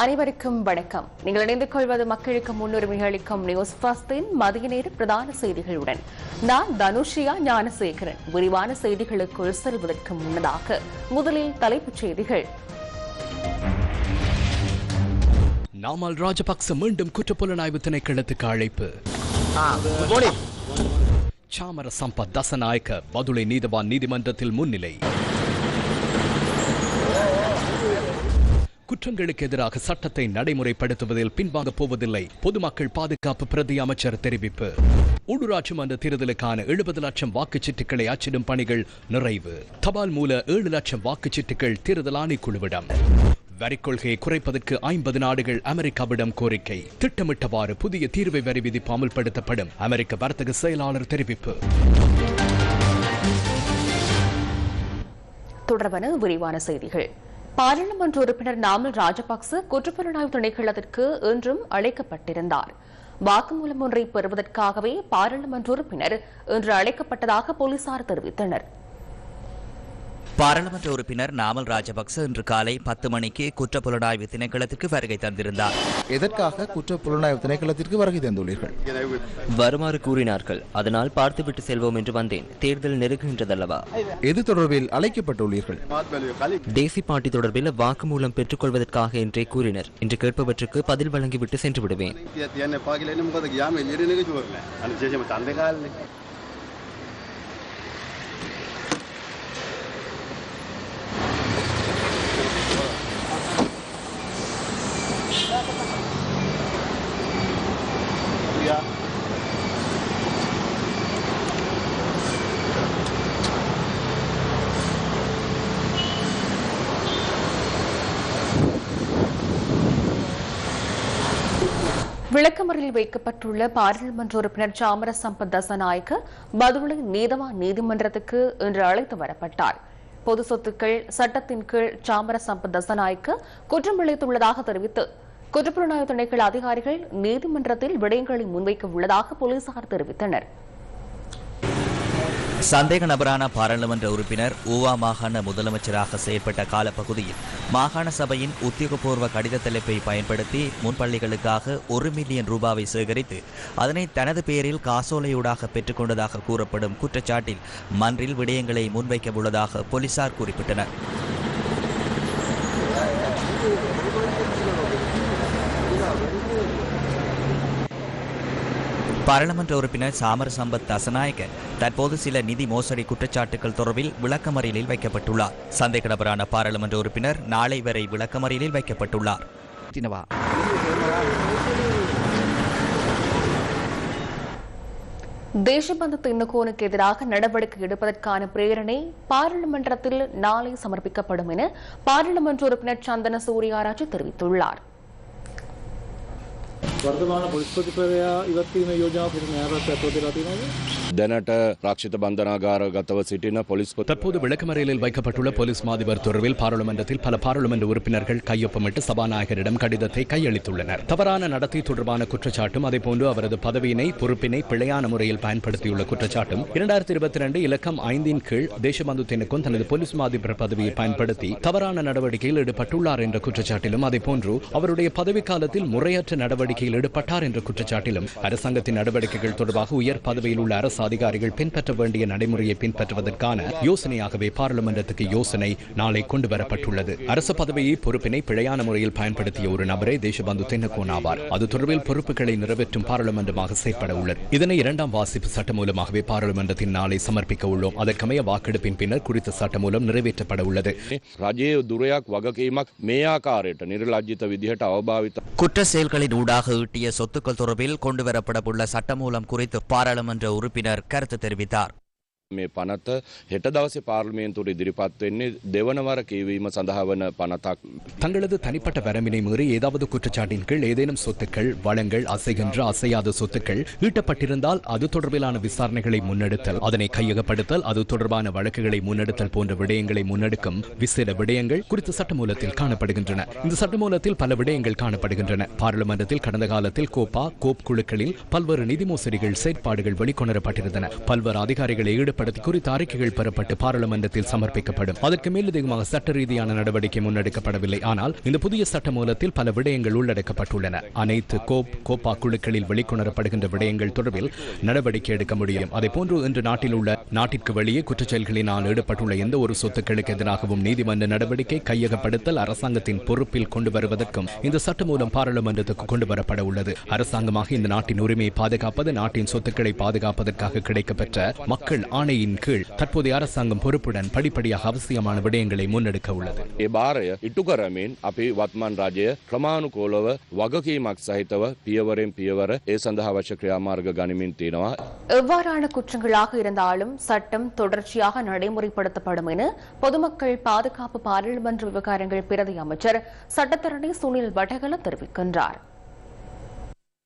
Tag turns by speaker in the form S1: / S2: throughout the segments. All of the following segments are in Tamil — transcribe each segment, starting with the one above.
S1: அனைவருக்கும் வணக்கம். நீங்கள் இணைந்து கொள்வது மக்களுக்கு முன்னுரிமை அளிக்கும் நியூஸ் ஃபஸ்டின் மதிய நேர பிரதான செய்திகளுடன். நான் தனுஷியா ஞானசேகரன். விரிவான செய்திகளுக்குள் செல்வதற்கு முன்னதாக முதலில் தலைப்புச் செய்திகள்.
S2: நாமல் ராஜபக்ச மீண்டும் குற்றப்புலனாய்வு திணைக்களத்துக்கு அழைப்பு. சாமர சம்பத் தசநாயக்க பதுளை நீதவான் நீதிமன்றத்தில் முன்னிலை. குற்றங்களுக்கு எதிராக சட்டத்தை நடைமுறைப்படுத்துவதில் பின்வாங்கப் போவதில்லை. பொதுமக்கள் பாதுகாப்பு பிரதி அமைச்சர் தெரிவிப்பு. உள்ளூராட்சி மன்ற தேர்தலுக்கான எழுபது லட்சம் வாக்குச்சீட்டுகளை அச்சிடும் பணிகள் நிறைவு. தபால் மூல ஏழு லட்சம் வாக்குச்சீட்டுகள் தேர்தல் ஆணைக்குழுவிடம். வரி கொள்கையை குறைப்பதற்கு ஐம்பது நாடுகள் அமெரிக்காவிடம் கோரிக்கை. திட்டமிட்டவாறு புதிய தீர்வை வரி விதிப்பு அமல்படுத்தப்படும் அமெரிக்க வர்த்தக செயலாளர் தெரிவிப்பு.
S1: தொடர்பான விரிவான செய்திகள். பாராளுமன்ற உறுப்பினர் நாமல் ராஜபக்ச குற்றப்புலனாய்வு திணைக்களத்திற்கு இன்றும் அழைக்கப்பட்டிருந்தார். வாக்குமூலம் ஒன்றை பெறுவதற்காகவே பாராளுமன்ற உறுப்பினர் இன்று அழைக்கப்பட்டதாக போலீசார் தெரிவித்தனர்.
S3: பாராளுமன்ற உறுப்பினர் நாமல் ராஜபக்ச இன்று காலை பத்து மணிக்கு குற்றப்புலனாய்வு திணைக்களத்திற்கு வருகை தந்திருந்தார்.
S4: எதற்காக குற்ற புலனாய்வு திணைக்களத்திற்கு வருகை தந்துள்ளீர்கள்?
S5: வருமாறு கூறினார்கள். அதனால் பார்த்துவிட்டு செல்வோம் என்று வந்தேன். தேர்தல் நெருங்குகின்றதல்லவா?
S4: எது தொடர்பில் அழைக்கப்பட்டுள்ளீர்கள்?
S5: தேசி பாட்டி தொடர்பில் வாக்குமூலம் பெற்றுக்கொள்வதற்காக என்றே கூறினர். இன்று கேட்பவற்றுக்கு பதில் வழங்கிவிட்டு சென்று விடுவேன்.
S1: விளக்கமறில் வைக்கப்பட்டுள்ள பாராளுமன்ற உறுப்பினர் சாமர சம்பத் தசநாயக்க பதுளை நீதவா நீதிமன்றத்துக்கு இன்று அழைத்து வரப்பட்டார். பொது சொத்துக்கள் சட்டத்தின் கீழ் சாமர சம்பத் தசநாயக்க குற்றம் இழைத்துள்ளதாக தெரிவித்து குற்றப்புலனாய்வு திணைக்கள அதிகாரிகள் நீதிமன்றத்தில் விடயங்களை முன்வைக்க உள்ளதாக போலீசார் தெரிவித்தனா்
S3: சந்தேக நபரான பாராளுமன்ற உறுப்பினர் ஊவா மாகாண முதலமைச்சராக செயற்பட்ட காலப்பகுதியில் மாகாண சபையின் உத்தியோகபூர்வ கடித தலைப்பை பயன்படுத்தி முன்பள்ளிகளுக்காக ஒரு மில்லியன் ரூபாவை சேகரித்து அதனை தனது பெயரில் காசோலையூடாக பெற்றுக்கொண்டதாக கூறப்படும் குற்றச்சாட்டில் மன்றில் விடயங்களை முன்வைக்க உள்ளதாக போலீசார் குறிப்பிட்டனர். பாராளுமன்ற உறுப்பினர் சாமர சம்பத் தசநாயக்க தற்போது சில நிதி மோசடி குற்றச்சாட்டுகள் தொடர்பில் விளக்கமறியலில் வைக்கப்பட்டுள்ளார். சந்தேக நபரான பாராளுமன்ற உறுப்பினர் நாளை வரை விளக்கமறியலில் வைக்கப்பட்டுள்ளார்.
S1: தேசபந்து தின்னகோனுக்கு எதிராக நடவடிக்கை எடுப்பதற்கான பிரேரணை பாராளுமன்றத்தில் நாளை சமர்ப்பிக்கப்படும் என பாராளுமன்ற உறுப்பினர் சந்தன சூரியாராஜ் தெரிவித்துள்ளார்.
S6: වර්තමාන පොලිස්පතිපරයා ඉවත්වීම යෝජනා පිට නෑරත් ඇතවදලා තියෙනවද?
S7: දැනට රක්ෂිත බන්ධනාගාර ගතව සිටින පොලිස් පොත
S2: தற்போது விளக்கமறியலில் வைக்கப்பட்டுள்ள போலீஸ் மாதிபர் தொடர்பில் பாராளுமன்றத்தில் பல பாராளுமன்ற உறுப்பினர்கள் கையொப்பமிட்டு சபாநாயகரிடம் கடிதத்தை கையளித்துள்ளனர் தவறான நடத்தை தொடர்பான குற்றச்சாட்டும் அதேபோன்று அவரது பதவியினை பொறுப்பினை பிழையான முறையில் பயன்படுத்தியுள்ள குற்றச்சாட்டும் இரண்டாயிரத்தி இருபத்தி ரெண்டு இலக்கம் ஐந்தின் கீழ் தேசபந்து தென்னுக்கும் தனது போலீஸ் மாதிபர் பதவியை பயன்படுத்தி தவறான நடவடிக்கையில் ஈடுபட்டுள்ளார் என்ற குற்றச்சாட்டிலும் அதேபோன்று அவருடைய பதவிக்காலத்தில் முறையற்ற நடவடிக்கையில் ஈடுபட்டார் என்ற குற்றச்சாட்டிலும் அரசாங்கத்தின் நடவடிக்கைகள் தொடர்பாக உயர் பதவியில் உள்ள அரசு அதிகாரிகள் பின்பற்ற வேண்டிய நடைமுறையை பின்பற்றுவதற்கான யோசனையாகவே பாராளுமன்றத்துக்கு யோசனை நாளை கொண்டு வரப்பட்டுள்ளது. அரசு பதவியை பொறுப்பினை பிழையான முறையில் பயன்படுத்திய ஒரு நபரே தேசபந்து தென்னகோன் ஆவார். அது தொடர்பில் பொறுப்புகளை நிறைவேற்றும் பாராளுமன்றமாக செயற்பட உள்ளது. இதனை இரண்டாம் வாசிப்பு சட்டம் மூலமாகவே பாராளுமன்றத்தின் நாளை சமர்ப்பிக்க உள்ளோம். அதற்கமைய வாக்கெடுப்பின் பின்னர் குறித்த சட்டம் மூலம் நிறைவேற்றப்பட உள்ளது.
S3: குற்ற செயல்களின் ஊடாக ஈட்டிய சொத்துக்கள் தொடர்பில் கொண்டுவரப்படவுள்ள சட்டமூலம் குறித்து பாராளுமன்ற உறுப்பினர் கருத்து தெரிவித்தார்.
S7: මේ පනත හෙට දවසේ පාර්ලිමේන්තුවට ඉදිරිපත් වෙන්නේ දෙවනවර කියවීම සඳහා වන පනතක්
S2: தங்களது தனிப்பட்ட வரம்பினை மீறி ஏதாவது குற்றச்சாட்டின் கீழ் ஏதேனும் சொத்துக்கள் வளங்கள் அசைகின்ற அசையாத சொத்துக்கள் ஈட்டப்பட்டிருந்தால் அது தொடர்பிலான விசாரணைகளை முன்னெடுத்தல் அதனை கையகப்படுத்தல் அது தொடர்பான வழக்குகளை முன்னெடுத்தல் போன்ற விடயங்களை முன்னெடுக்கும் விசேட விடயங்கள் குறித்த சட்டமூலத்தில் காணப்படுகின்றன இந்த சட்டமூலத்தில் பல விடயங்கள் காணப்படுகின்றன பாராளுமன்றத்தில் கடந்த காலத்தில் கோப்பா கோப் குழுக்களில் பல்வேறு நிதி மோசடிகள் செயற்பாடுகள் வெளிக்கொணரப்பட்டிருந்தன பல்வேறு அதிகாரிகளை ஈடுபட்டு ஏற்படுத்தி குறித்த அறிக்கைகள் பெறப்பட்டு பாராளுமன்றத்தில் சமர்ப்பிக்கப்படும். அதற்கு மேலதிகமாக சட்ட ரீதியான நடவடிக்கை முன்னெடுக்கப்படவில்லை. ஆனால் இந்த புதிய சட்ட மூலத்தில் பல விடயங்கள் உள்ளடக்கப்பட்டுள்ளன. அனைத்து கோப் கோப்பா குழுக்களில் வெளிக்கொணரப்படுகின்ற விடயங்கள் தொடர்பில் நடவடிக்கை எடுக்க முடியும். அதேபோன்று இன்று நாட்டில் உள்ள நாட்டிற்கு வெளியே குற்றச்செயல்களினால் ஈடுபட்டுள்ள எந்த ஒரு சொத்துக்களுக்கு எதிராகவும் நீதிமன்ற நடவடிக்கை கையகப்படுத்தல் அரசாங்கத்தின் பொறுப்பில் கொண்டு வருவதற்கும் இந்த சட்ட மூலம் பாராளுமன்றத்துக்கு கொண்டு வரப்பட உள்ளது. அரசாங்கமாக இந்த நாட்டின் உரிமையை பாதுகாப்பது நாட்டின் சொத்துக்களை பாதுகாப்பதற்காக கிடைக்கப்பெற்ற மக்கள் ஆணையின் கீழ் தற்போதைய அரசாங்கம் பொறுப்புடன் படிப்படியாக அவசியமான விடயங்களை முன்னெடுக்க உள்ளது
S7: ඒ භාරය ඉටු කරමින් අපි වත්මන් රජය ක්‍රමාණුකෝලව වගකීමක් සහිතව පියවරෙන් පියවර ඒ සඳහා අවශ්‍ය ක්‍රියාමාර්ග ගනිමින් තියෙනවා.
S1: எவ்வாறான குற்றங்களாக இருந்தாலும் சட்டம் தொடர்ச்சியாக நடைமுறைப்படுத்தப்படும் என பொதுமக்கள் பாதுகாப்பு பாராளுமன்ற விவகாரங்கள் பிரதி அமைச்சர் சட்டத்தரணி சுனில் வடகல தெரிவிக்கின்றார்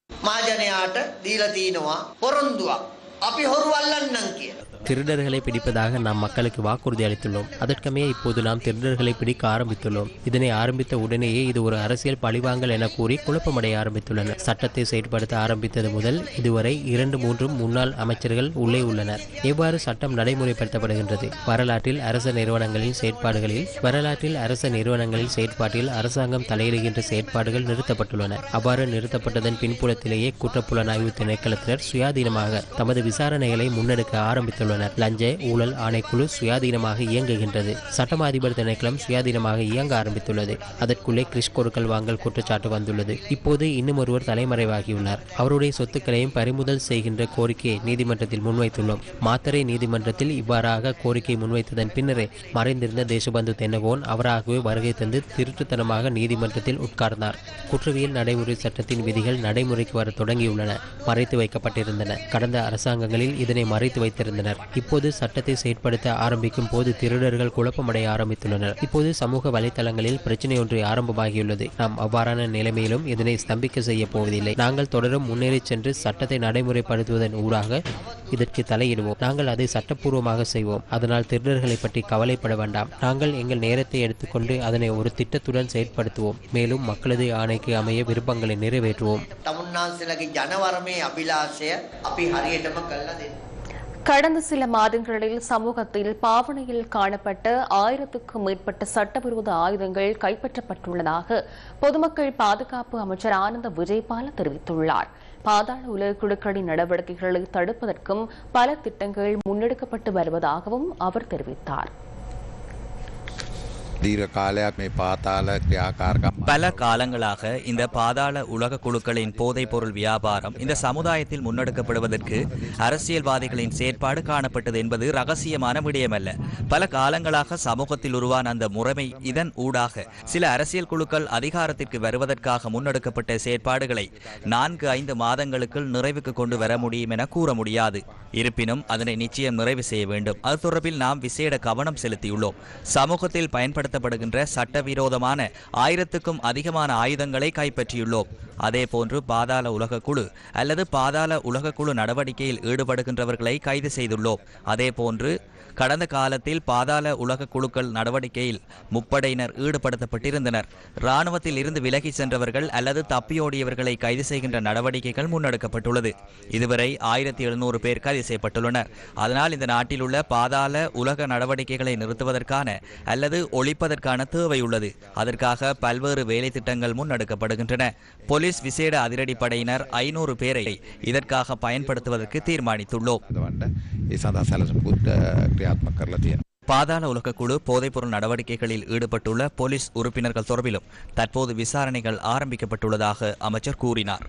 S8: මාජනයාට දීලා තියනවා පොරොන්දුවක්. අපි හොරු අල්ලන්නම් කියලා.
S9: திருடர்களை பிடிப்பதாக நாம் மக்களுக்கு வாக்குறுதி அளித்துள்ளோம். அதற்கமே இப்போது நாம் திருடர்களை பிடிக்க ஆரம்பித்துள்ளோம். இதனை ஆரம்பித்த உடனேயே இது ஒரு அரசியல் பழிவாங்கல் என கூறி குழப்பமடைய ஆரம்பித்துள்ளனர். சட்டத்தை செயற்படுத்த ஆரம்பித்தது முதல் இதுவரை இரண்டு மூன்று முன்னாள் அமைச்சர்கள் உள்ளே உள்ளனர். எவ்வாறு சட்டம் நடைமுறைப்படுத்தப்படுகின்றது? வரலாற்றில் அரச நிறுவனங்களின் செயற்பாடுகளில் வரலாற்றில் அரச நிறுவனங்களின் செயற்பாட்டில் அரசாங்கம் தலையிடுகின்ற செயற்பாடுகள் நிறுத்தப்பட்டுள்ளன. அவ்வாறு நிறுத்தப்பட்டதன் பின்புலத்திலேயே குற்றப்புலனாய்வு திணைக்களத்தினர் சுயாதீனமாக தமது விசாரணைகளை முன்னெடுக்க ஆரம்பித்துள்ளனர். லஞ்ச ஊழல் ஆணைக்குழு சுயாதீனமாக இயங்குகின்றது. சட்டமா அதிபர் திணைக்களம் சுயாதீனமாக இயங்க ஆரம்பித்துள்ளது. அதற்குள்ளே கிறிஷ் கொடுக்கல் வாங்கல் குற்றச்சாட்டு வந்துள்ளது. இப்போது இன்னும் ஒருவர் தலைமறைவாகியுள்ளார். அவருடைய சொத்துக்களையும் பறிமுதல் செய்கின்ற கோரிக்கையை நீதிமன்றத்தில் முன்வைத்துள்ளோம். மாத்தரை நீதிமன்றத்தில் இவ்வாறாக கோரிக்கை முன்வைத்ததன் பின்னரே மறைந்திருந்த தேசபந்து தென்னகோன் அவராகவே வருகை தந்து திருட்டுத்தனமாக நீதிமன்றத்தில் உட்கார்ந்தார். குற்றவியல் நடைமுறை சட்டத்தின் விதிகள் நடைமுறைக்கு வர தொடங்கியுள்ளன. மறைத்து வைக்கப்பட்டிருந்தன. கடந்த அரசாங்கங்களில் இதனை மறைத்து வைத்திருந்தனர். இப்போது சட்டத்தை செயற்படுத்த ஆரம்பிக்கும் போது திருடர்கள் குழப்பமடைய ஆரம்பித்துள்ளனர். இப்போது சமூக வலைதளங்களில் பிரச்சனை ஒன்று ஆரம்பமாகியுள்ளது. நாம் அவ்வாறான நிலைமையிலும் இதனை ஸ்தம்பிக்க செய்ய போவதில்லை. நாங்கள் தொடரும் முன்னேறி சென்று சட்டத்தை நடைமுறைப்படுத்துவதன் ஊடாக இதற்கு தலையிடுவோம். நாங்கள் அதை சட்டப்பூர்வமாக செய்வோம். அதனால் திருடர்களை பற்றி கவலைப்பட வேண்டாம். நாங்கள் எங்கள் நேரத்தை எடுத்துக்கொண்டு அதனை ஒரு திட்டத்துடன் செயற்படுத்துவோம். மேலும் மக்களது ஆணைக்கு அமைய விருப்பங்களை நிறைவேற்றுவோம்.
S8: தமிழ்நாடு சிலகு ஜனவரமே அபிலாஷைய அப்படி ஹரியட்டமாக கல்லது
S1: கடந்த சில மாதங்களில் சமூகத்தில் பாவனையில் காணப்பட்ட ஆயிரத்துக்கும் மேற்பட்ட சட்டவிரோத ஆயுதங்கள் கைப்பற்றப்பட்டுள்ளதாக பொதுமக்கள் பாதுகாப்பு அமைச்சர் ஆனந்த விஜயபால தெரிவித்துள்ளார். பாதாள உலக குழுக்களின் நடவடிக்கைகளை தடுப்பதற்கும் பல திட்டங்கள் முன்னெடுக்கப்பட்டு வருவதாகவும் அவர் தெரிவித்தார்.
S3: பல காலங்களாக இந்த பாதாள உலக குழுக்களின் போதைப் பொருள் வியாபாரம் இந்த சமுதாயத்தில் முன்னெடுக்கப்படுவதற்கு அரசியல்வாதிகளின் செயற்பாடு காணப்பட்டது என்பது ரகசியமான விடயமல்ல. பல காலங்களாக சமூகத்தில் உருவான அந்த முறைமை இதன் ஊடாக சில அரசியல் குழுக்கள் அதிகாரத்திற்கு வருவதற்காக முன்னெடுக்கப்பட்ட செயற்பாடுகளை நான்கு ஐந்து மாதங்களுக்குள் நிறைவுக்கு கொண்டு வர முடியும் என கூற முடியாது. இருப்பினும் அதனை நிச்சயம் நிறைவு செய்ய வேண்டும். அது தொடர்பில் நாம் விசேட கவனம் செலுத்தியுள்ளோம். சமூகத்தில் பயன்படுத்த பயன்படுத்தப்படுகின்ற சட்டவிரோதமான ஆயிரத்துக்கும் அதிகமான ஆயுதங்களை கைப்பற்றியுள்ளோம். அதேபோன்று பாதாள உலக குழு அல்லது பாதாள உலக குழு நடவடிக்கையில் ஈடுபடுகின்றவர்களை கைது செய்துள்ளோம். அதேபோன்று கடந்த காலத்தில் பாதாள உலக குழுக்கள் நடவடிக்கையில் முப்படையினர் ஈடுபடுத்தப்பட்டிருந்தனர். இராணுவத்தில் இருந்து விலகி சென்றவர்கள் அல்லது தப்பியோடியவர்களை கைது செய்கின்ற நடவடிக்கைகள் முன்னெடுக்கப்பட்டுள்ளது. இதுவரை ஆயிரத்தி எழுநூறு பேர் கைது செய்யப்பட்டுள்ளனர். அதனால் இந்த நாட்டில் உள்ள பாதாள உலக நடவடிக்கைகளை நிறுத்துவதற்கான அல்லது ஒழிப்பதற்கான தேவை உள்ளது. அதற்காக பல்வேறு வேலை திட்டங்கள் முன்னெடுக்கப்படுகின்றன. போலீஸ் விசேட அதிரடிப்படையினர் ஐநூறு பேரை இதற்காக பயன்படுத்துவதற்கு தீர்மானித்துள்ளோம்.
S10: ක්‍රියාත්මක කරලා තියෙනවා.
S3: பாதாள உலகக்குழு போதைப்பொருள் நடவடிக்கைகளில் ஈடுபட்டுள்ள போலீஸ் உறுப்பினர்கள் தொடர்பிலும் தற்போது விசாரணைகள் ஆரம்பிக்கப்பட்டுள்ளதாக அமைச்சர் கூறினார்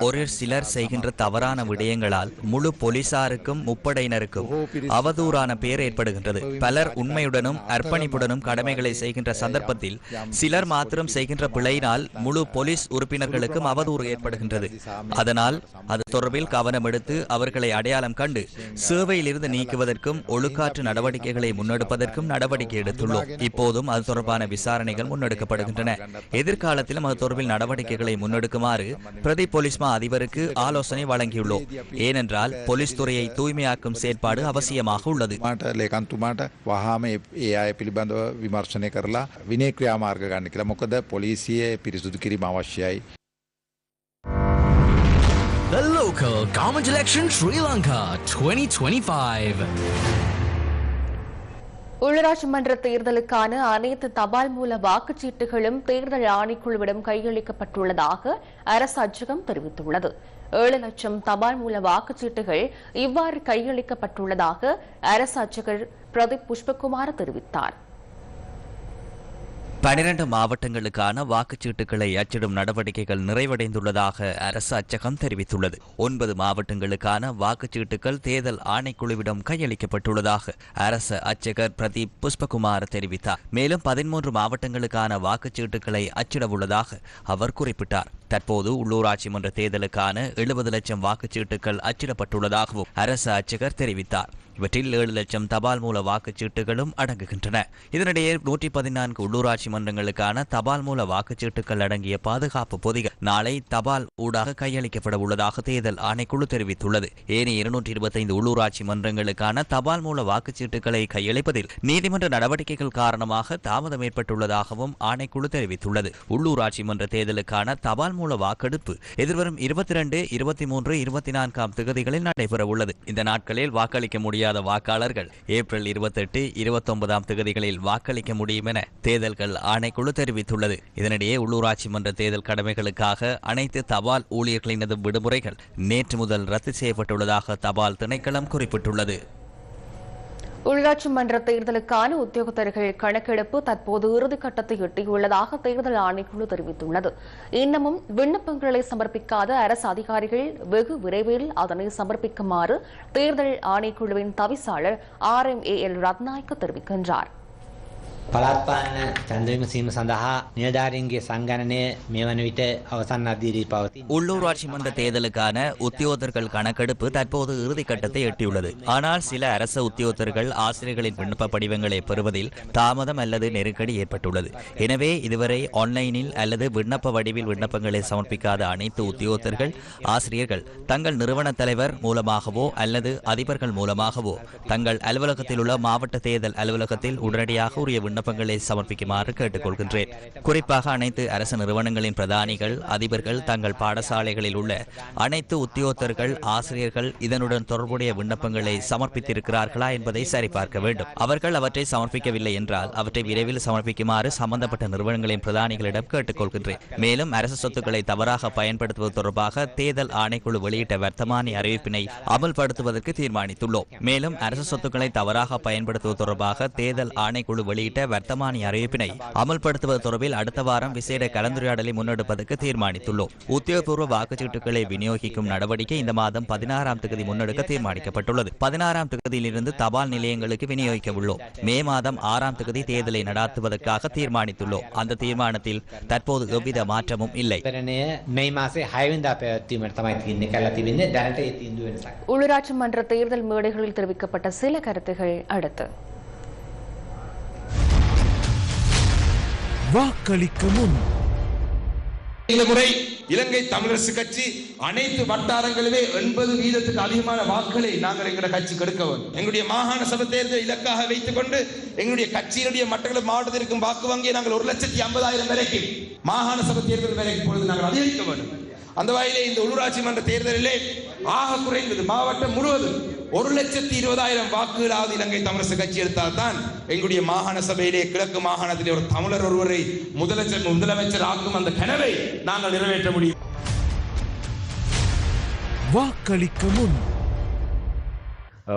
S3: ஒரு சிலர் செய்கின்ற தவறான விடயங்களால் முழு போலீசாருக்கும் முப்படையினருக்கும் அவதூறான பேர் ஏற்படுகின்றது பலர் உண்மையுடனும் அர்ப்பணிப்புடனும் கடமைகளை செய்கின்ற சந்தர்ப்பத்தில் சிலர் மாத்திரம் செய்கின்ற பிழையினால் முழு போலீஸ் உறுப்பினர்களுக்கும் அவதூறு ஏற்படுகின்றது அதனால் அது தொடர்பில் கவனம் எடுத்து அவர்களை அடையாளம் கண்டு சேவையிலிருந்து நீக்குவது நீக்குவதற்கும் ஒழுக்காற்று நடவடிக்கைகளை முன்னெடுப்பதற்கும் நடவடிக்கை எடுத்துள்ளோம் இப்போதும் அது தொடர்பான விசாரணைகள் முன்னெடுக்கப்படுகின்றன எதிர்காலத்திலும் அது தொடர்பில் நடவடிக்கைகளை முன்னெடுக்குமாறு பிரதி போலீஸ் மா அதிபருக்கு ஆலோசனை வழங்கியுள்ளோம் ஏனென்றால் போலீஸ் துறையை தூய்மையாக்கும் செயற்பாடு அவசியமாக உள்ளது
S10: මාට ලේකන්තුමාට වහාම ඒ- ඒ අය පිළිබඳව විමර්ශනය කරලා විනය ක්‍රියාමාර්ග ගන්න කියලා මොකද පොලිසිය පිරිසුදු කිරීම අවශ්‍යයි.
S11: Local government election Sri Lanka 2025.
S1: உள்ளாட்சி மன்ற தேர்தலுக்கான அனைத்து தபால் மூல வாக்குச்சீட்டுகளும் தேர்தல் ஆணைக்குழுவிடம் கையளிக்கப்பட்டுள்ளதாக அரசு அச்சகம் தெரிவித்துள்ளது ஏழு லட்சம் தபால் மூல வாக்குச்சீட்டுகள் இவ்வாறு கையளிக்கப்பட்டுள்ளதாக அரசு அச்சகர் பிரதீப் புஷ்பகுமார் தெரிவித்தார்
S3: பனிரண்டு மாவட்டங்களுக்கான வாக்குச்சீட்டுகளை அச்சிடும் நடவடிக்கைகள் நிறைவடைந்துள்ளதாக அரசு அச்சகம் தெரிவித்துள்ளது. ஒன்பது மாவட்டங்களுக்கான வாக்குச்சீட்டுகள் தேர்தல் ஆணைக்குழுவிடம் கையளிக்கப்பட்டுள்ளதாக அரசு அச்சகர் பிரதீப் புஷ்பகுமார் தெரிவித்தார். மேலும் பதிமூன்று மாவட்டங்களுக்கான வாக்குச்சீட்டுகளை அச்சிட உள்ளதாக அவர் குறிப்பிட்டார். தற்போது உள்ளூராட்சி மன்ற தேர்தலுக்கான எழுபது லட்சம் வாக்குச்சீட்டுகள் அச்சிடப்பட்டுள்ளதாகவும் அரசு அச்சகர் தெரிவித்தார். இவற்றில் ஏழு லட்சம் தபால் மூல வாக்குச்சீட்டுகளும் அடங்குகின்றன. இதனிடையே நூற்றி பதினான்கு உள்ளூராட்சி மன்றங்களுக்கான தபால் மூல வாக்குச்சீட்டுகள் அடங்கிய பாதுகாப்பு பொதிகள் நாளை தபால் ஊடாக கையளிக்கப்பட உள்ளதாக தேர்தல் ஆணைக்குழு தெரிவித்துள்ளது. ஏனைய இருநூற்றி இருபத்தைந்து உள்ளூராட்சி மன்றங்களுக்கான தபால் மூல வாக்குச்சீட்டுகளை கையளிப்பதில் நீதிமன்ற நடவடிக்கைகள் காரணமாக தாமதம் ஏற்பட்டுள்ளதாகவும் ஆணைக்குழு தெரிவித்துள்ளது. உள்ளூராட்சி மன்ற தேர்தலுக்கான தபால் மூல வாக்கெடுப்பு எதிர்வரும் இருபத்தி இரண்டு இருபத்தி மூன்று இருபத்தி நான்காம் தேதிகளில் நடைபெற உள்ளது இந்த நாட்களில் வாக்களிக்க முடியாத வாக்காளர்கள் ஏப்ரல் இருபத்தெட்டு இருபத்தொன்பதாம் தேதிகளில் வாக்களிக்க முடியும் என தேர்தல்கள் ஆணைக்குழு தெரிவித்துள்ளது. இதனிடையே உள்ளூராட்சி மன்ற தேர்தல் கடமைகளுக்காக அனைத்து தபால் ஊழியர்களினது விடுமுறைகள் நேற்று முதல் ரத்து செய்யப்பட்டுள்ளதாக தபால் திணைக்களம் குறிப்பிட்டுள்ளது.
S1: உள்ளாட்சி மன்ற தேர்தலுக்கான உத்தியோகத்தர்கள் கணக்கெடுப்பு தற்போது இறுதிக்கட்டத்தை எட்டியுள்ளதாக தேர்தல் ஆணைக்குழு தெரிவித்துள்ளது. இன்னமும் விண்ணப்பங்களை சமர்ப்பிக்காத அரசு அதிகாரிகள் வெகு விரைவில் அதனை சமர்ப்பிக்குமாறு தேர்தல் ஆணைக்குழுவின் தவிசாளர் R M A L Rathnayake தெரிவிக்கின்றார்.
S12: පළත්පාලන චන්දවිම සීම සඳහා නිලධාරීන්ගේ සංගණනය මේ වන විට අවසන් අධීරී පවති.
S3: உள்ளூராட்சி மன்ற தேர்தலுக்கான உத்தியோகத்தர்கள் கணக்கெடுப்பு தற்போது இறுதிக்கட்டத்தை எட்டியுள்ளது ஆனால் சில அரசு உத்தியோகத்தர்கள் ஆசிரியர்களின் விண்ணப்ப படிவங்களை பெறுவதில் தாமதம் அல்லது நெருக்கடி ஏற்பட்டுள்ளது எனவே இதுவரை ஆன்லைனில் அல்லது விண்ணப்ப வடிவில் விண்ணப்பங்களை சமர்ப்பிக்காத அனைத்து உத்தியோகத்தர்கள் ஆசிரியர்கள் தங்கள் நிறுவன தலைவர் மூலமாகவோ அல்லது அதிபர்கள் மூலமாகவோ தங்கள் அலுவலகத்தில் உள்ள மாவட்ட தேர்தல் அலுவலகத்தில் உடனடியாக உரிய விண்ணப்பங்களை சமர்ப்பிக்குமாறு கேட்டுக்கொள்கின்றேன். குறிப்பாக அனைத்து அரசு நிறுவனங்களின் பிரதானிகள் அதிபர்கள் தங்கள் பாடசாலைகளில் உள்ள அனைத்து உத்தியோகத்தர்கள் ஆசிரியர்கள் இதனுடன் தொடர்புடைய விண்ணப்பங்களை சமர்ப்பித்திருக்கிறார்களா என்பதை சரிபார்க்க வேண்டும். அவர்கள் அவற்றை சமர்ப்பிக்கவில்லை என்றால் அவற்றை விரைவில் சமர்ப்பிக்குமாறு சம்பந்தப்பட்ட நிறுவனங்களின் பிரதானிகளிடம் கேட்டுக்கொள்கின்றேன். மேலும் அரசு சொத்துக்களை தவறாக பயன்படுத்துவது தொடர்பாக தேர்தல் ஆணைக்குழு வெளியிட்ட வர்த்தமானி அறிவிப்பினை அமல்படுத்துவதற்கு தீர்மானித்துள்ளோம். மேலும் அரசு சொத்துக்களை தவறாக பயன்படுத்துவது தொடர்பாக தேர்தல் ஆணைக்குழு வெளியிட்ட வெளியிட்ட வர்த்தமானி அறிவிப்பினை அமல்படுத்துவது தொடர்பில் அடுத்த வாரம் விசேட கலந்துரையாடலை முன்னெடுப்பதற்கு தீர்மானித்துள்ளோம். உத்தியோகபூர்வ வாக்குச்சீட்டுகளை விநியோகிக்கும் நடவடிக்கை இந்த மாதம் பதினாறாம் தேதி முன்னெடுக்க தீர்மானிக்கப்பட்டுள்ளது. பதினாறாம் தேதியிலிருந்து தபால் நிலையங்களுக்கு விநியோகிக்க உள்ளோம் மே மாதம் ஆறாம் தேதி தேர்தலை நடாத்துவதற்காக தீர்மானித்துள்ளோம். அந்த தீர்மானத்தில் தற்போது எவ்வித மாற்றமும் இல்லை.
S1: உள்ளூராட்சி மன்ற தேர்தல் மேடைகளில் தெரிவிக்கப்பட்ட சில கருத்துகள் அடுத்து.
S13: வாக்களிக்க முன்.
S14: இந்த முறை இலங்கை தமிழரசு கட்சி அனைத்து வட்டாரங்களிலே எண்பது வீதத்துக்கு அதிகமான வாக்களை நாங்கள் எங்களுடைய கட்சி கெடுக்க வேண்டும். எங்களுடைய மாகாண சபை தேர்தல் இலக்காக வைத்துக் கொண்டு எங்களுடைய கட்சியினுடைய மட்டக்களப்பு மாவட்டத்தில் இருக்கும் வாக்கு வங்கியை நாங்கள் ஒரு லட்சத்தி ஐம்பதாயிரம் வரைக்கும் மாகாண சபை தேர்தல் வரைக்கும் பொழுது நாங்கள் அதிகரிக்க வேண்டும். அந்த வகையிலே இந்த உள்ளூராட்சி மன்ற தேர்தலிலே ஆக குறைந்தது மாவட்டம் முழுவதும் ஒரு லட்சத்தி இருபதாயிரம் வாக்குகளாவது இலங்கை தமிழரசு கட்சி எடுத்தால் தான் எங்களுடைய மாகாண சபையிலே கிழக்கு மாகாணத்திலே ஒரு தமிழர் ஒருவரை முதலமைச்சர் முதலமைச்சர் ஆக்கும் அந்த கனவை நாங்கள் நிறைவேற்ற முடியும்.
S13: வாக்களிக்க முன்.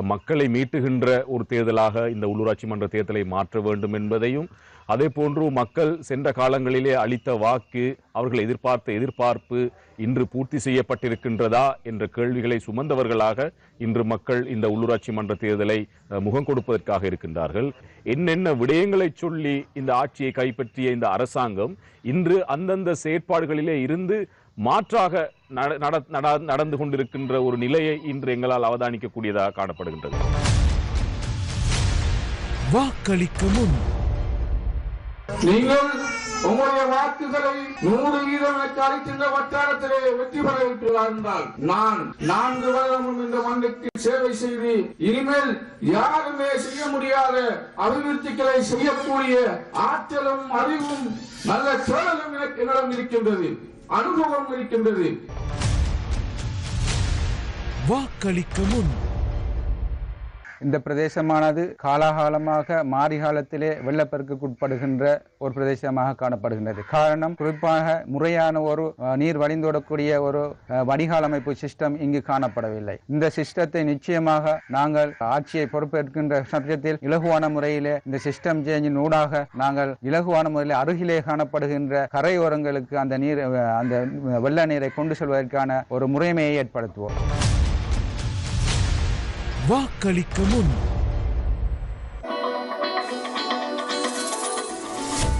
S15: மக்களை மீட்டுகின்ற ஒரு தேர்தலாக இந்த உள்ளூராட்சி மன்ற தேர்தலை மாற்ற வேண்டும் என்பதையும் அதே போன்று மக்கள் சென்ற காலங்களிலே அளித்த வாக்கு அவர்கள் எதிர்பார்த்த எதிர்பார்ப்பு இன்று பூர்த்தி செய்யப்பட்டிருக்கின்றதா என்ற கேள்விகளை சுமந்தவர்களாக இன்று மக்கள் இந்த உள்ளூராட்சி மன்ற தேர்தலை முகம் கொடுப்பதற்காக இருக்கின்றார்கள். என்னென்ன விடயங்களை சொல்லி இந்த ஆட்சியை கைப்பற்றிய இந்த அரசாங்கம் இன்று அந்தந்த செயற்பாடுகளிலே இருந்து மாற்றாக நட- நட- நட- நடந்து கொண்டிருக்கின்ற ஒரு நிலையை இன்று எங்களால் அவதானிக்கக்கூடியதாக காணப்படுகின்றது.
S13: வாக்களிக்க முன்.
S16: நீங்கள் உங்களுடைய வாக்குகளை நூறு வீதம் எனக்கு அளிக்கின்ற வட்டாரத்திலே வெற்றி பெற விட்டுள்ளார் என்றால் நான் நான்கு வருடம் இந்த மண்ணுக்கு சேவை செய்து இனிமேல் யாருமே செய்ய முடியாத அபிவிருத்திகளை செய்யக்கூடிய ஆற்றலும் அறிவும் நல்ல சோழலும் எனக்கு என்னிடம் இருக்கின்றது அனுபவம் இருக்கின்றது.
S13: வாக்களிக்க முன்
S17: இந்த பிரதேசமானது காலாகாலமாக மாரிகாலத்திலே காலத்திலே ஒரு பிரதேசமாக காணப்படுகின்றது. காரணம் குறிப்பாக முறையான ஒரு நீர் வடிந்தோடக்கூடிய ஒரு அஹ், வடிகால் அமைப்பு சிஸ்டம் இங்கு காணப்படவில்லை. இந்த சிஸ்டத்தை நிச்சயமாக நாங்கள் ஆட்சியை பொறுப்பேற்கின்ற சமயத்தில் இலகுவான முறையிலே இந்த சிஸ்டம் சேஞ்சின் ஊடாக நாங்கள் இலகுவான முறையில் அருகிலே காணப்படுகின்ற கரையோரங்களுக்கு அந்த நீர் அந்த வெள்ள நீரை கொண்டு செல்வதற்கான ஒரு முறைமையை ஏற்படுத்துவோம்.
S13: வாக்களிக்க முன்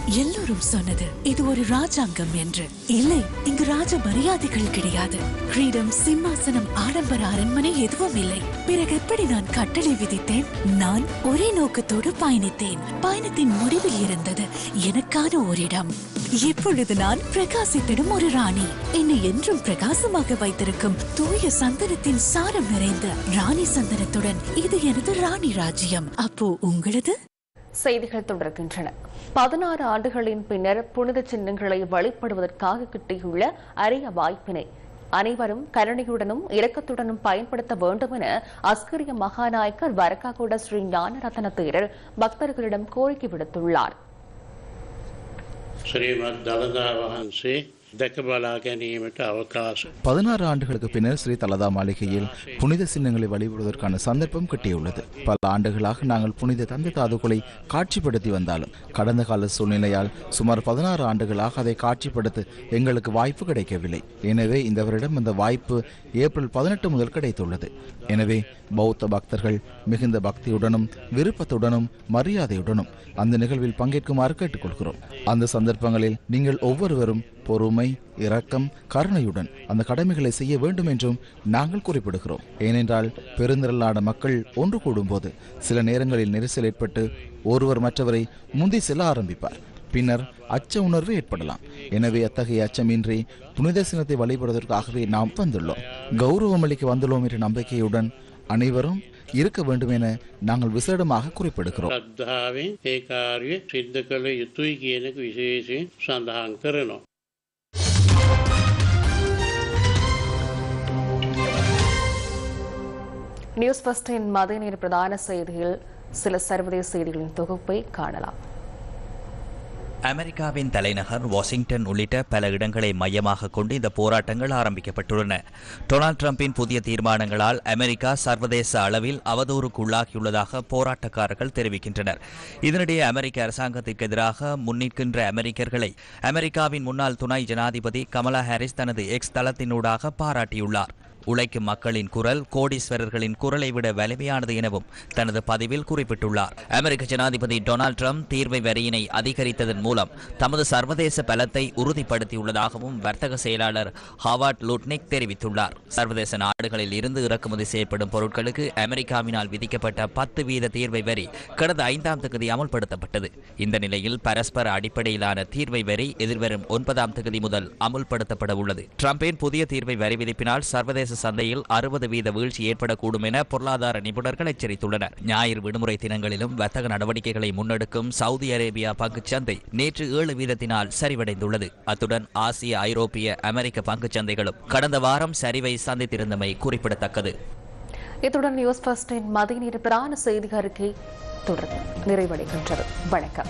S18: எல்லோரும் சொன்னது இது ஒரு ராஜாங்கம் என்று. இல்லை இங்கு ராஜ மரியாதைகள் கிடையாது. கிரீடம் சிம்மாசனம் ஆடம்பர அரண்மனை எதுவும் இல்லை. பிறகு எப்படி நான் கட்டளை விதித்தேன்? நான் ஒரே நோக்கத்தோடு பயணித்தேன். பயணத்தின் முடிவில் இருந்தது எனக்கான ஒரு இடம் இப்பொழுது நான் பிரகாசித்திடும் ஒரு ராணி. என்னை என்றும் பிரகாசமாக வைத்திருக்கும் தூய சந்தனத்தின் சாரம் நிறைந்த ராணி சந்தனத்துடன் இது எனது ராணி ராஜ்யம். அப்போ உங்களது?
S1: செய்திகள் தொடர்கின்றன. பதினாறு ஆண்டுகளின் பின்னர் புனித சின்னங்களை வழிபடுவதற்காக கிட்டியுள்ள அரிய வாய்ப்பினை அனைவரும் கருணையுடனும் இரக்கத்துடனும் பயன்படுத்த வேண்டும் என அஸ்கரிய மகாநாயக்கர் வரக்காகூட ஸ்ரீ ஞானரத்ன தேரர் பக்தர்களிடம் கோரிக்கை விடுத்துள்ளார்.
S19: ஸ்ரீமத்
S4: பதினாறு ஆண்டுகளுக்கு பின்னர் ஸ்ரீ தலதா மாளிகையில் புனித சின்னங்களை வழிபடுவதற்கான சந்தர்ப்பம் கட்டியுள்ளது. பல ஆண்டுகளாக நாங்கள் புனித தந்தை தாதுக்களை காட்சிப்படுத்தி வந்தாலும் கடந்த கால சூழ்நிலையால் சுமார் பதினாறு ஆண்டுகளாக அதை காட்சிப்படுத்த எங்களுக்கு வாய்ப்பு கிடைக்கவில்லை. எனவே இந்த வருடம் அந்த வாய்ப்பு ஏப்ரல் பதினெட்டு முதல் கிடைத்துள்ளது. எனவே பௌத்த பக்தர்கள் மிகுந்த பக்தியுடனும் விருப்பத்துடனும் மரியாதையுடனும் அந்த நிகழ்வில் பங்கேற்குமாறு கேட்டுக்கொள்கிறோம். அந்த சந்தர்ப்பங்களில் நீங்கள் ஒவ்வொருவரும் பொறுமை இரக்கம் கருணையுடன் அந்த கடமைகளை செய்ய வேண்டும் என்றும் நாங்கள் குறிப்பிடுகிறோம். ஏனென்றால் பெருந்திரளான மக்கள் ஒன்று கூடும்போது சில நேரங்களில் நெரிசல் ஏற்பட்டு ஒருவர் மற்றவரை முந்தி செல்ல ஆரம்பிப்பார். பின்னர் அச்ச உணர்வு ஏற்படலாம். எனவே அத்தகைய அச்சமின்றி புனித சினத்தை வழிபடுவதற்காகவே நாம் வந்துள்ளோம். கௌரவம் அளிக்க வந்துள்ளோம் என்ற நம்பிக்கையுடன் அனைவரும் இருக்க வேண்டும் என நாங்கள் விசேடமாக குறிப்பிடுகிறோம்.
S1: நியூஸ் ஃபர்ஸ்டின் மதிய நேர பிரதான செய்தியில் சில சர்வதேச செய்திகளின் தொகுப்பை காணலாம்.
S3: அமெரிக்காவின் தலைநகர் வாஷிங்டன் உள்ளிட்ட பல இடங்களை மையமாக கொண்டு இந்த போராட்டங்கள் ஆரம்பிக்கப்பட்டுள்ளன. டொனால்ட் ட்ரம்பின் புதிய தீர்மானங்களால் அமெரிக்கா சர்வதேச அளவில் அவதூறுக்குள்ளாகியுள்ளதாக போராட்டக்காரர்கள் தெரிவிக்கின்றனர். இதனிடையே அமெரிக்க அரசாங்கத்திற்கு எதிராக முன்னிற்கின்ற அமெரிக்கர்களை அமெரிக்காவின் முன்னாள் துணை ஜனாதிபதி கமலா ஹாரிஸ் தனது எக்ஸ் தளத்தினூடாக பாராட்டியுள்ளார். உழைக்கும் மக்களின் குரல் கோடீஸ்வரர்களின் குரலை விட வலிமையானது எனவும் தனது பதிவில் குறிப்பிட்டுள்ளார். அமெரிக்க ஜனாதிபதி டொனால்ட் ட்ரம்ப் தீர்வை வரியினை அதிகரித்ததன் மூலம் தமது சர்வதேச பலத்தை உறுதிப்படுத்தியுள்ளதாகவும் வர்த்தக செயலாளர் ஹாவார்ட் லுட்னிக் தெரிவித்துள்ளார். சர்வதேச நாடுகளில் இருந்து இறக்குமதி செய்யப்படும் பொருட்களுக்கு அமெரிக்காவினால் விதிக்கப்பட்ட பத்து வீத தீர்வை வரி கடந்த ஐந்தாம் தேதி அமுல்படுத்தப்பட்டது. இந்த நிலையில் பரஸ்பர அடிப்படையிலான தீர்வை வரி எதிர்வரும் ஒன்பதாம் தேதி முதல் அமுல்படுத்தப்பட உள்ளது ட்ரம்பின் புதிய தீர்வை வரி விதிப்பினால் சர்வதேச சந்தையில் அறுபது வீத வீழ்ச்சி ஏற்படக்கூடும் என பொருளாதார நிபுணர்கள் எச்சரித்துள்ளனர். ஞாயிறு விடுமுறை தினங்களிலும் வர்த்தக நடவடிக்கைகளை முன்னெடுக்கும் சவுதி அரேபியா பங்குச் சந்தை நேற்று ஏழு வீதத்தினால் சரிவடைந்துள்ளது. அத்துடன் ஆசிய ஐரோப்பிய அமெரிக்க பங்குச் சந்தைகளும் கடந்த வாரம் சரிவை சந்தித்திருந்தமை குறிப்பிடத்தக்கது.
S1: இத்துடன் நியூஸ் பஸ்டின் மதிய நேர பிரதான செய்தி அறிக்கை தொடர்ந்து நிறைவடைகின்றது. வணக்கம்.